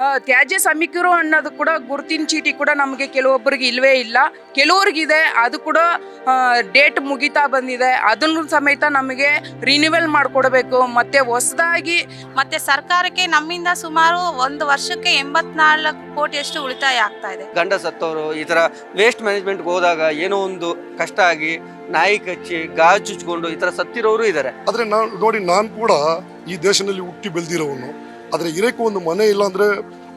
ಆ, ತ್ಯಾಜ್ಯ ಸಮೀಕರು ಅನ್ನೋದು ಕೂಡ ಗುರುತಿನ ಚೀಟಿ ಕೂಡ ನಮಗೆ ಕೆಲವೊಬ್ಬರಿಗೆ ಇಲ್ವೇ ಇಲ್ಲ. ಕೆಲವ್ರಿಗಿದೆ ಅದು ಕೂಡ ಡೇಟ್ ಮುಗಿತಾ ಬಂದಿದೆ. ಅದನ್ನು ಸಮೇತ ನಮಗೆ ರಿನ್ಯೂವಲ್ ಮಾಡಿಕೊಡ್ಬೇಕು. ಮತ್ತೆ ಹೊಸದಾಗಿ ಮತ್ತೆ ಸರ್ಕಾರಕ್ಕೆ ನಮ್ಮಿಂದ ಸುಮಾರು ಒಂದು ವರ್ಷಕ್ಕೆ ಎಂಬತ್ನಾಲ್ಕು ಕೋಟಿಯಷ್ಟು ಉಳಿತಾಯ ಆಗ್ತಾ ಇದೆ. ಗಂಡ ಸತ್ತವರು ಈ ತರ ವೇಸ್ಟ್ ಮ್ಯಾನೇಜ್ಮೆಂಟ್ಗೆ ಹೋದಾಗ ಏನೋ ಒಂದು ಕಷ್ಟ ಆಗಿ ನಾಯಿ ಕಚ್ಚಿ ಗಾಜು ಚುಚ್ಕೊಂಡು ಈ ತರ ಸತ್ತಿರೋರು ಇದ್ದಾರೆ. ಆದ್ರೆ ನಾನು ನೋಡಿ ನಾನು ಕೂಡ ಈ ದೇಶದಲ್ಲಿ ಹುಟ್ಟಿ ಬೆಳೆದಿರೋವನು. ಆದರೆ ಇರೋಕ್ಕೂ ಒಂದು ಮನೆ ಇಲ್ಲ ಅಂದರೆ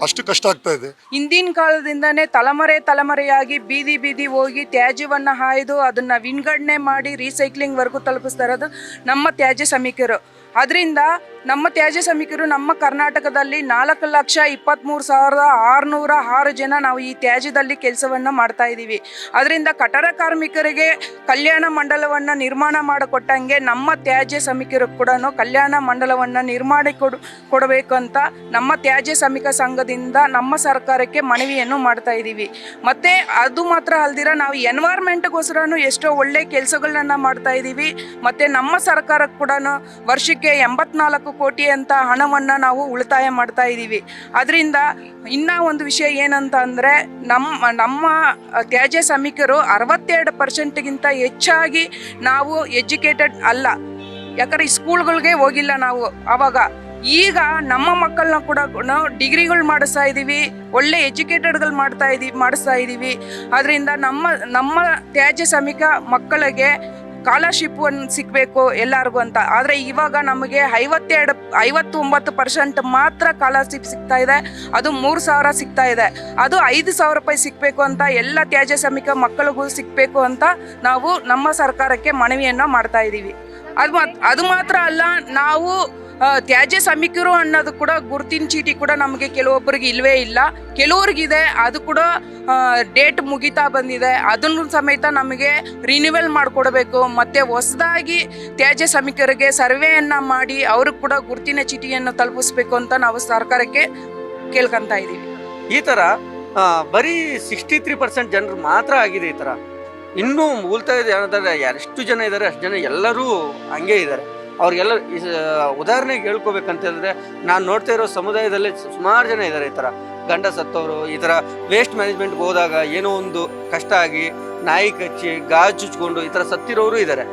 ಅಷ್ಟು ಕಷ್ಟ ಆಗ್ತಾ ಇದೆ. ಹಿಂದಿನ ಕಾಲದಿಂದನೇ ತಲೆಮರೆ ತಲೆಮರೆಯಾಗಿ ಬೀದಿ ಬೀದಿ ಹೋಗಿ ತ್ಯಾಜ್ಯವನ್ನು ಹಾಯ್ದು ಅದನ್ನ ವಿಂಗಡಣೆ ಮಾಡಿ ರೀಸೈಕ್ಲಿಂಗ್ ವರ್ಗು ತಲುಪಿಸ್ತಾ ಇರೋದು ನಮ್ಮ ತ್ಯಾಜ್ಯ ಸಮೀಕರು ಅದರಿಂದ ನಮ್ಮ ತ್ಯಾಜ್ಯ ಸಮಿಕರು ನಮ್ಮ ಕರ್ನಾಟಕದಲ್ಲಿ ನಾಲ್ಕು ಲಕ್ಷ ಇಪ್ಪತ್ತ್ಮೂರು ಸಾವಿರದ ಆರುನೂರ ಆರು ಜನ ನಾವು ಈ ತ್ಯಾಜ್ಯದಲ್ಲಿ ಕೆಲಸವನ್ನು ಮಾಡ್ತಾ ಇದ್ದೀವಿ ಅದರಿಂದ ಕಟ್ಟಡ ಕಾರ್ಮಿಕರಿಗೆ ಕಲ್ಯಾಣ ಮಂಡಲವನ್ನು ನಿರ್ಮಾಣ ಮಾಡಿಕೊಟ್ಟಂಗೆ ನಮ್ಮ ತ್ಯಾಜ್ಯ ಸಮಿಕರು ಕೂಡ ಕಲ್ಯಾಣ ಮಂಡಲವನ್ನು ನಿರ್ಮಾಣ ಕೊಡು ಕೊಡಬೇಕಂತ ನಮ್ಮ ತ್ಯಾಜ್ಯ ಶ್ರಮಿಕ ಸಂಘದಿಂದ ನಮ್ಮ ಸರ್ಕಾರಕ್ಕೆ ಮನವಿಯನ್ನು ಮಾಡ್ತಾ ಇದ್ದೀವಿ ಮತ್ತು ಅದು ಮಾತ್ರ ಅಲ್ದಿರ ನಾವು ಎನ್ವೈರ್ಮೆಂಟ್ಗೋಸ್ಕರನೂ ಎಷ್ಟೋ ಒಳ್ಳೆ ಕೆಲಸಗಳನ್ನ ಮಾಡ್ತಾ ಇದ್ದೀವಿ ಮತ್ತು ನಮ್ಮ ಸರ್ಕಾರಕ್ಕೆ ಕೂಡ ವರ್ಷಕ್ಕೆ ಎಂಬತ್ನಾಲ್ಕು ಕೋಟಿ ಅಂತ ಹಣವನ್ನು ನಾವು ಉಳಿತಾಯ ಮಾಡ್ತಾ ಇದ್ದೀವಿ ಅದರಿಂದ ಇನ್ನ ಒಂದು ವಿಷಯ ಏನಂತ ಅಂದರೆ ನಮ್ಮ ನಮ್ಮ ತ್ಯಾಜ್ಯ ಶ್ರಮಿಕರು ಅರವತ್ತೆರಡು ಪರ್ಸೆಂಟ್ಗಿಂತ ಹೆಚ್ಚಾಗಿ ನಾವು ಎಜುಕೇಟೆಡ್ ಅಲ್ಲ. ಯಾಕಂದ್ರೆ ಸ್ಕೂಲ್ಗಳಿಗೆ ಹೋಗಿಲ್ಲ ನಾವು ಅವಾಗ. ಈಗ ನಮ್ಮ ಮಕ್ಕಳನ್ನ ಕೂಡ ನಾವು ಡಿಗ್ರಿಗಳು ಮಾಡಿಸ್ತಾ ಇದ್ದೀವಿ ಒಳ್ಳೆ ಎಜುಕೇಟೆಡ್ಗಳು ಮಾಡ್ತಾ ಇದ್ದೀವಿ ಮಾಡಿಸ್ತಾ ಇದ್ದೀವಿ ಅದರಿಂದ ನಮ್ಮ ನಮ್ಮ ತ್ಯಾಜ್ಯ ಶ್ರಮಿಕ ಮಕ್ಕಳಿಗೆ ಸ್ಕಾಲರ್ಶಿಪ್ ಒಂದು ಸಿಗಬೇಕು ಎಲ್ಲರಿಗೂ ಅಂತ. ಆದರೆ ಇವಾಗ ನಮಗೆ ಐವತ್ತೆರಡು, ಐವತ್ತೊಂಬತ್ತು ಪರ್ಸೆಂಟ್ ಮಾತ್ರ ಸ್ಕಾಲರ್ಶಿಪ್ ಸಿಗ್ತಾ ಇದೆ. ಅದು ಮೂರು ಸಾವಿರ ಸಿಗ್ತಾ ಇದೆ. ಅದು ಐದು ಸಾವಿರ ರೂಪಾಯಿ ಸಿಗಬೇಕು ಅಂತ ಎಲ್ಲ ತ್ಯಾಜ್ಯ ಸಮಿಕ ಮಕ್ಕಳಿಗೂ ಸಿಗ್ಬೇಕು ಅಂತ ನಾವು ನಮ್ಮ ಸರ್ಕಾರಕ್ಕೆ ಮನವಿಯನ್ನು ಮಾಡ್ತಾ ಇದ್ದೀವಿ ಅದು ಅದು ಮಾತ್ರ ಅಲ್ಲ, ನಾವು ತ್ಯಾಜ್ಯ ಸಮೀಕರು ಅನ್ನೋದು ಕೂಡ ಗುರುತಿನ ಚೀಟಿ ಕೂಡ ನಮಗೆ ಕೆಲವೊಬ್ಬರಿಗೆ ಇಲ್ಲವೇ ಇಲ್ಲ. ಕೆಲವ್ರಿಗಿದೆ, ಅದು ಕೂಡ ಡೇಟ್ ಮುಗಿತಾ ಬಂದಿದೆ. ಅದನ್ನು ಸಮೇತ ನಮಗೆ ರಿನ್ಯೂವಲ್ ಮಾಡಿಕೊಡ್ಬೇಕು. ಮತ್ತು ಹೊಸದಾಗಿ ತ್ಯಾಜ್ಯ ಸಮೀಕರಿಗೆ ಸರ್ವೆಯನ್ನು ಮಾಡಿ ಅವ್ರಿಗೆ ಕೂಡ ಗುರುತಿನ ಚೀಟಿಯನ್ನು ತಲುಪಿಸ್ಬೇಕು ಅಂತ ನಾವು ಸರ್ಕಾರಕ್ಕೆ ಕೇಳ್ಕೊಂತ ಇದ್ದೀವಿ. ಈ ಥರ ಬರೀ ಸಿಕ್ಸ್ಟಿ ತ್ರೀ ಪರ್ಸೆಂಟ್ ಜನರು ಮಾತ್ರ ಆಗಿದೆ ಈ ಥರ. ಇನ್ನೂ ಉಳಿತಾಯ ಜನದಲ್ಲಿ ಎಷ್ಟು ಜನ ಇದ್ದಾರೆ, ಅಷ್ಟು ಜನ ಎಲ್ಲರೂ ಹಂಗೆ ಇದ್ದಾರೆ. ಅವ್ರಿಗೆಲ್ಲ ಉದಾಹರಣೆಗೆ ಹೇಳ್ಕೊಬೇಕಂತ ಹೇಳಿದ್ರೆ, ನಾನು ನೋಡ್ತಾ ಇರೋ ಸಮುದಾಯದಲ್ಲಿ ಸುಮಾರು ಜನ ಇದ್ದಾರೆ ಈ ಥರ ಗಂಡ ಸತ್ತವರು, ಈ ಥರ ವೇಸ್ಟ್ ಮ್ಯಾನೇಜ್ಮೆಂಟ್ಗೆ ಹೋದಾಗ ಏನೋ ಒಂದು ಕಷ್ಟ ಆಗಿ ನಾಯಿ ಕಚ್ಚಿ ಗಾಜು ಚುಚ್ಕೊಂಡು ಈ ಥರ ಸತ್ತಿರೋರು ಇದ್ದಾರೆ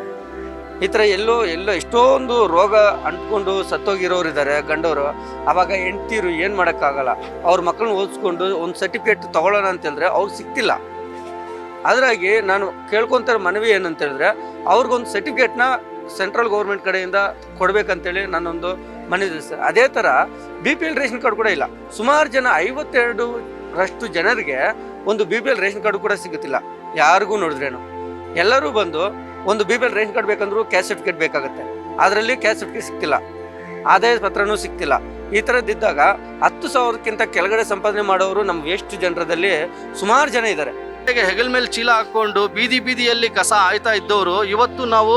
ಈ ಥರ ಎಲ್ಲೋ ಎಲ್ಲೋ ಎಷ್ಟೋ ಒಂದು ರೋಗ ಅಂಟ್ಕೊಂಡು ಸತ್ತೋಗಿರೋರು ಇದ್ದಾರೆ ಗಂಡವರು. ಆವಾಗ ಹೆಂಡ್ತಿರು ಏನು ಮಾಡೋಕ್ಕಾಗಲ್ಲ. ಅವ್ರ ಮಕ್ಕಳನ್ನ ಓದಿಸ್ಕೊಂಡು ಒಂದು ಸರ್ಟಿಫಿಕೇಟ್ ತೊಗೊಳ್ಳೋಣ ಅಂತೇಳಿದ್ರೆ ಅವ್ರಿಗೆ ಸಿಕ್ತಿಲ್ಲ. ಅದರಾಗಿ ನಾನು ಕೇಳ್ಕೊತಾರ ಮನವಿ ಏನಂತೇಳಿದ್ರೆ ಅವ್ರಿಗೊಂದು ಸರ್ಟಿಫಿಕೇಟ್ನ ಸೆಂಟ್ರಲ್ ಗೌರ್ಮೆಂಟ್ ಕಡೆಯಿಂದ ಕೊಡಬೇಕಂತೇಳಿ ನಾನೊಂದು ಮನವಿ ಸರ್. ಅದೇ ಥರ B P L ration card ಕೂಡ ಇಲ್ಲ. ಸುಮಾರು ಜನ ಐವತ್ತೆರಡು ರಷ್ಟು ಜನರಿಗೆ ಒಂದು B P L ration card ಕೂಡ ಸಿಗುತ್ತಿಲ್ಲ. ಯಾರಿಗೂ ನೋಡಿದ್ರೇನು? ಎಲ್ಲರೂ ಬಂದು ಒಂದು B P L ration card ಬೇಕಂದ್ರೂ caste certificate ಬೇಕಾಗುತ್ತೆ. ಅದರಲ್ಲಿ ಕ್ಯಾಶ್ ಸರ್ಟಿಫಿಕೇಟ್ ಸಿಗ್ತಿಲ್ಲ ಆದಾಯ ಪತ್ರನೂ ಸಿಗ್ತಿಲ್ಲ ಈ ಥರದ್ದಿದ್ದಾಗ ಹತ್ತು ಸಾವಿರಕ್ಕಿಂತ ಕೆಳಗಡೆ ಸಂಪಾದನೆ ಮಾಡೋರು ನಮ್ಮ ಎಷ್ಟು ಜನರದಲ್ಲಿ ಸುಮಾರು ಜನ ಇದ್ದಾರೆ. ಹೆಗಲ್ ಹೆಗಲ ಮೇಲೆ ಚೀಲ ಹಾಕೊಂಡು ಬೀದಿ ಬೀದಿಯಲ್ಲಿ ಕಸ ಆಯ್ತಾ ಇದ್ದವರು, ಇವತ್ತು ನಾವು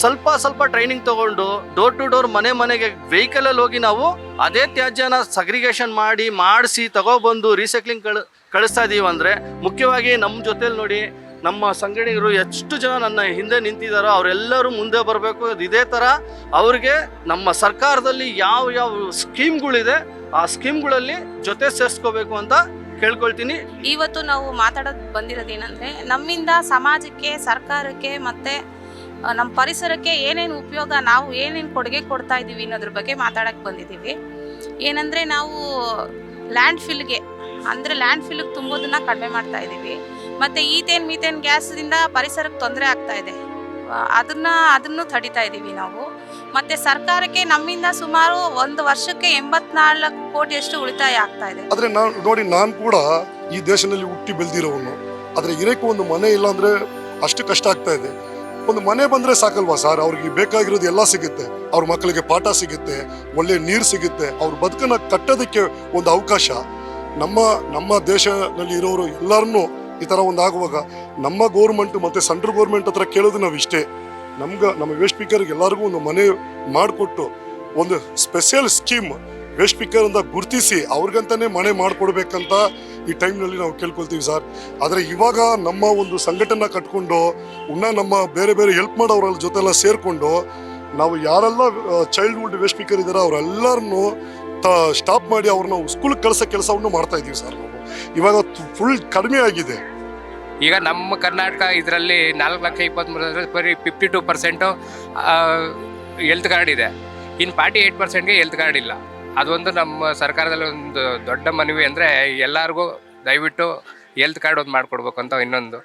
ಸ್ವಲ್ಪ ಸ್ವಲ್ಪ ಟ್ರೈನಿಂಗ್ ತಗೊಂಡು ಡೋರ್ ಟು ಡೋರ್ ಮನೆ ಮನೆಗೆ ವೆಹಿಕಲ್ ಅಲ್ಲಿ ಹೋಗಿ ನಾವು ಅದೇ ತ್ಯಾಜ್ಯನ ಸಗ್ರಿಗೇಷನ್ ಮಾಡಿ, ಮಾಡಿಸಿ ತಗೊಬಂದು ರೀಸೈಕ್ಲಿಂಗ್ ಕಳ್, ಕಳಿಸ್ತಾ ಇದೀವಿ ಅಂದ್ರೆ ಮುಖ್ಯವಾಗಿ ನಮ್ಮ ಜೊತೆಲಿ ನೋಡಿ ನಮ್ಮ ಸಂಘಟನೆಗಳು ಎಷ್ಟು ಜನ ನನ್ನ ಹಿಂದೆ ನಿಂತಿದ್ದಾರೋ ಅವರೆಲ್ಲರೂ ಮುಂದೆ ಬರಬೇಕು. ಇದೇ ಥರ ಅವ್ರಿಗೆ ನಮ್ಮ ಸರ್ಕಾರದಲ್ಲಿ ಯಾವ ಯಾವ ಸ್ಕೀಮ್ಗಳಿದೆ ಆ ಸ್ಕೀಮ್ಗಳಲ್ಲಿ ಜೊತೆ ಸೇರಿಸ್ಕೋಬೇಕು ಅಂತ ಕೇಳ್ಕೊಳ್ತೀನಿ. ಇವತ್ತು ನಾವು ಮಾತಾಡೋದು ಬಂದಿರೋದೇನಂದ್ರೆ ನಮ್ಮಿಂದ ಸಮಾಜಕ್ಕೆ, ಸರ್ಕಾರಕ್ಕೆ ಮತ್ತೆ ನಮ್ಮ ಪರಿಸರಕ್ಕೆ ಏನೇನು ಉಪಯೋಗ, ನಾವು ಏನೇನು ಕೊಡುಗೆ ಕೊಡ್ತಾ ಇದ್ದೀವಿ ಅನ್ನೋದ್ರ ಬಗ್ಗೆ ಮಾತಾಡಕ್ಕೆ ಬಂದಿದ್ದೀವಿ ಏನಂದರೆ ನಾವು ಲ್ಯಾಂಡ್ ಫಿಲ್ಗೆ ಅಂದರೆ ಲ್ಯಾಂಡ್ ಫಿಲ್ಗೆ ತುಂಬೋದನ್ನು ಕಡಿಮೆ ಮಾಡ್ತಾ ಇದ್ದೀವಿ ಮತ್ತು ಈತೇನ್ ಮೀಥೇನ್ ಗ್ಯಾಸ್ದಿಂದ ಪರಿಸರಕ್ಕೆ ತೊಂದರೆ ಆಗ್ತಾ ಇದೆ. ಅದನ್ನು ಅದನ್ನ, ಅದನ್ನು ತಡಿತಾ ಇದ್ದೀವಿ ನಾವು. ಮತ್ತು ಸರ್ಕಾರಕ್ಕೆ ನಮ್ಮಿಂದ ಸುಮಾರು ಒಂದು ವರ್ಷಕ್ಕೆ ಎಂಬತ್ನಾಲ್ಕು ಕೋಟಿಯಷ್ಟು ಉಳಿತಾಯ ಆಗ್ತಾ ಇದೆ. ಆದರೆ ನಾನು, ನೋಡಿ, ನಾನು ಕೂಡ ಈ ದೇಶದಲ್ಲಿ ಹುಟ್ಟಿ ಬೆಳೆದಿರೋವನು. ಆದರೆ ಇರೋಕ್ಕೂ ಒಂದು ಮನೆ ಇಲ್ಲ ಅಂದರೆ ಅಷ್ಟು ಕಷ್ಟ ಆಗ್ತಾ ಇದೆ. ಒಂದು ಮನೆ ಬಂದರೆ ಸಾಕಲ್ವಾ ಸರ್? ಅವ್ರಿಗೆ ಬೇಕಾಗಿರೋದು ಎಲ್ಲ ಸಿಗುತ್ತೆ. ಅವ್ರ ಮಕ್ಕಳಿಗೆ ಪಾಠ ಸಿಗುತ್ತೆ, ಒಳ್ಳೆ ನೀರು ಸಿಗುತ್ತೆ. ಅವ್ರ ಬದುಕನ್ನ ಕಟ್ಟೋದಕ್ಕೆ ಒಂದು ಅವಕಾಶ. ನಮ್ಮ ನಮ್ಮ ದೇಶದಲ್ಲಿ ಇರೋರು ಎಲ್ಲರನ್ನೂ ಈ ಥರ ಒಂದು ಆಗುವಾಗ ನಮ್ಮ ಗೌರ್ಮೆಂಟ್ ಮತ್ತು ಸೆಂಟ್ರಲ್ ಗೌರ್ಮೆಂಟ್ ಹತ್ರ ಕೇಳೋದು ನಾವು ಇಷ್ಟೇ. ನಮ್ಗೆ, ನಮ್ಮ ವೇಸ್ಟ್ ಸ್ಪೀಕರ್ಗೆ ಎಲ್ಲರಿಗೂ ಒಂದು ಮನೆ ಮಾಡಿಕೊಟ್ಟು ಒಂದು ಸ್ಪೆಷಲ್ ಸ್ಕೀಮ್ ವೇಸ್ಟ್ ಪಿಕ್ಕರ್ ಅಂತ ಗುರುತಿಸಿ ಅವ್ರಿಗಂತಾನೆ ಮನೆ ಮಾಡಿಕೊಡ್ಬೇಕಂತ ಈ ಟೈಮ್ನಲ್ಲಿ ನಾವು ಕೇಳ್ಕೊಳ್ತೀವಿ ಸರ್ ಆದರೆ ಇವಾಗ ನಮ್ಮ ಒಂದು ಸಂಘಟನೆ ಕಟ್ಕೊಂಡು, ಇನ್ನ ನಮ್ಮ ಬೇರೆ ಬೇರೆ ಹೆಲ್ಪ್ ಮಾಡೋರ ಜೊತೆಲ್ಲ ಸೇರಿಕೊಂಡು, ನಾವು ಯಾರೆಲ್ಲ ಚೈಲ್ಡ್ಹುಡ್ ವೇಸ್ಟ್ ಪಿಕ್ಕರ್ ಇದ್ದಾರೆ ಅವರೆಲ್ಲರನ್ನು ತ ಸ್ಟಾಪ್ ಮಾಡಿ ಅವ್ರನ್ನ ಸ್ಕೂಲ್ಗೆ ಕಳಿಸೋ ಕೆಲಸವನ್ನು ಮಾಡ್ತಾ ಇದ್ದೀವಿ ಸರ್ ನಾವು. ಇವಾಗ ಫುಲ್ ಕಡಿಮೆ ಆಗಿದೆ. ಈಗ ನಮ್ಮ ಕರ್ನಾಟಕ ಇದರಲ್ಲಿ ನಾಲ್ಕು ಲಕ್ಷ ಇಪ್ಪತ್ತ್ಮೂರು ಬರೀ fifty two percent health card ಇದೆ. ಇನ್ನು ಫಾರ್ಟಿ ಏಯ್ಟ್ ಪರ್ಸೆಂಟ್ಗೆ ಹೆಲ್ತ್ ಕಾರ್ಡ್ ಇಲ್ಲ. ಅದೊಂದು ನಮ್ಮ ಸರ್ಕಾರದಲ್ಲಿ ಒಂದು ದೊಡ್ಡ ಮನವಿ ಅಂದರೆ ಎಲ್ಲರಿಗೂ ದಯವಿಟ್ಟು ಹೆಲ್ತ್ ಕಾರ್ಡ್ ಒಂದು ಮಾಡಿಕೊಡ್ಬೇಕು ಅಂತ ಇನ್ನೊಂದು.